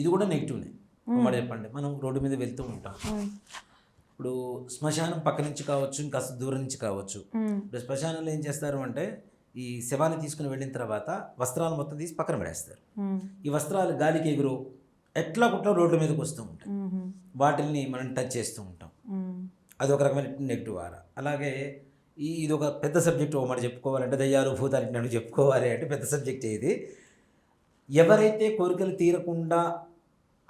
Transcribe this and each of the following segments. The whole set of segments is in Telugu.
ఇది కూడా నెగిటివ్నే మాట చెప్పండి. మనం రోడ్డు మీద వెళ్తూ ఉంటాం. ఉమ్, ఇప్పుడు శ్మశానం పక్క నుంచి కావచ్చు ఇంకా దూరం నుంచి కావచ్చు. ఉమ్, ఇప్పుడు శ్మశానంలో ఏం చేస్తారు అంటే ఈ శవాన్ని తీసుకుని వెళ్ళిన తర్వాత వస్త్రాలు మొత్తం తీసి పక్కన పడేస్తారు. ఈ వస్త్రాలు గాలికి ఎగురు ఎట్లా కుట్లా రోడ్ల మీదకి వస్తూ ఉంటాయి. వాటిల్ని మనం టచ్ చేస్తూ ఉంటాం. అది ఒక రకమైన నెగిటివ్ ఆర అలాగే ఈ ఇది ఒక పెద్ద సబ్జెక్ట్ ఒక మాట చెప్పుకోవాలంటే దయ్యాలు భూతాలు చెప్పుకోవాలి అంటే పెద్ద సబ్జెక్ట్ ఇది. ఎవరైతే కోరికలు తీరకుండా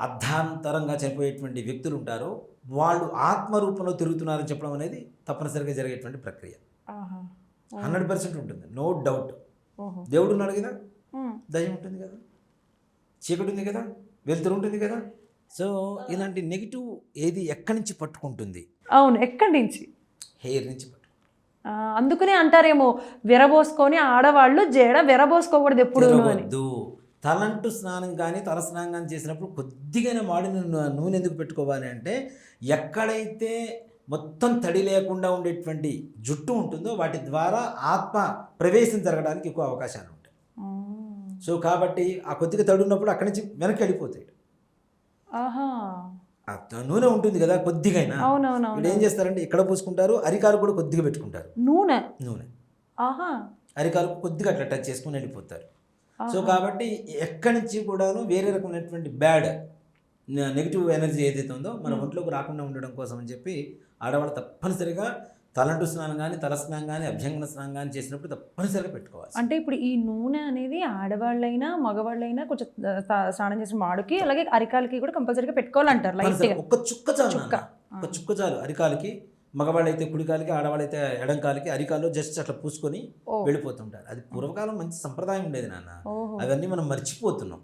అర్ధాంతరంగా చనిపోయేటువంటి వ్యక్తులు ఉంటారో. వాళ్ళు ఆత్మ రూపంలో తిరుగుతున్నారని చెప్పడం అనేది తప్పనిసరిగా జరిగేటువంటి ప్రక్రియ. హండ్రెడ్ పర్సెంట్ ఉంటుంది. No doubt. దేవుడు ఉన్నాడు కదా? దయ్యం ఉంటుంది కదా? చీకటి ఉంది కదా? వెలుతురు ఉంటుంది కదా? సో ఇలాంటి నెగిటివ్ ఏది ఎక్కడి నుంచి పట్టుకుంటుంది? అవును ఎక్కడి నుంచి? హెయిర్ నుంచి అందుకనే అంటారేమో విరబోసుకొని ఆడవాళ్ళు జేడ విరబోసుకోకూడదు ఎప్పుడు అని. తలంటు స్నానం కానీ తల స్నానం కానీ చేసినప్పుడు కొద్దిగా వాడిన నూ- నూనె ఎందుకు పెట్టుకోవాలి అంటే ఎక్కడైతే మొత్తం తడి లేకుండా ఉండేటువంటి జుట్టు ఉంటుందో వాటి ద్వారా ఆత్మ ప్రవేశం జరగడానికి ఎక్కువ అవకాశాలు ఉంటాయి. సో కాబట్టి ఆ కొద్దిగా తడి ఉన్నప్పుడు అక్కడి నుంచి వెనక్కి వెళ్ళిపోతాయి. నూనె ఉంటుంది కదా కొద్దిగైనా. అవునవునవును. ఏం చేస్తారంటే ఇక్కడ పూసుకుంటారు అరికాలు కూడా కొద్దిగా పెట్టుకుంటారు. నూనె? నూనె. అరికాలు కొద్దిగా అట్లా టచ్ చేసుకుని వెళ్ళిపోతారు. సో. కాబట్టి ఎక్కడి నుంచి కూడాను వేరే రకమైనటువంటి బ్యాడ్ నెగిటివ్ ఎనర్జీ ఏదైతే ఉందో మన ఒంట్లోకి రాకుండా ఉండడం కోసం అని చెప్పి ఆడవాళ్ళు తప్పనిసరిగా తలంటు స్నానం కానీ తల స్నానం కానీ అభ్యంగన స్నానం కానీ చేసినప్పుడు తప్పనిసరిగా పెట్టుకోవాలి. అంటే ఇప్పుడు ఈ నూనె అనేది ఆడవాళ్ళైనా మగవాళ్ళైనా కొంచెం స్నానం చేసిన మాడుకి అలాగే అరికాలకి కూడా కంపల్సరీగా పెట్టుకోవాలంటారు ఒక్క చుక్క చాలు చుక్క. ఒక్క చుక్క చాలు అరికాలకి. మగవాళ్ళైతే కుడికాలకి ఆడవాళ్ళైతే ఎడంకాలకి అరికాల్లో జస్ట్ అట్లా పూసుకొని వెళ్ళిపోతుంటారు. అది పూర్వకాలం మంచి సంప్రదాయం ఉండేది నాన్న. అవన్నీ మనం మర్చిపోతున్నాం.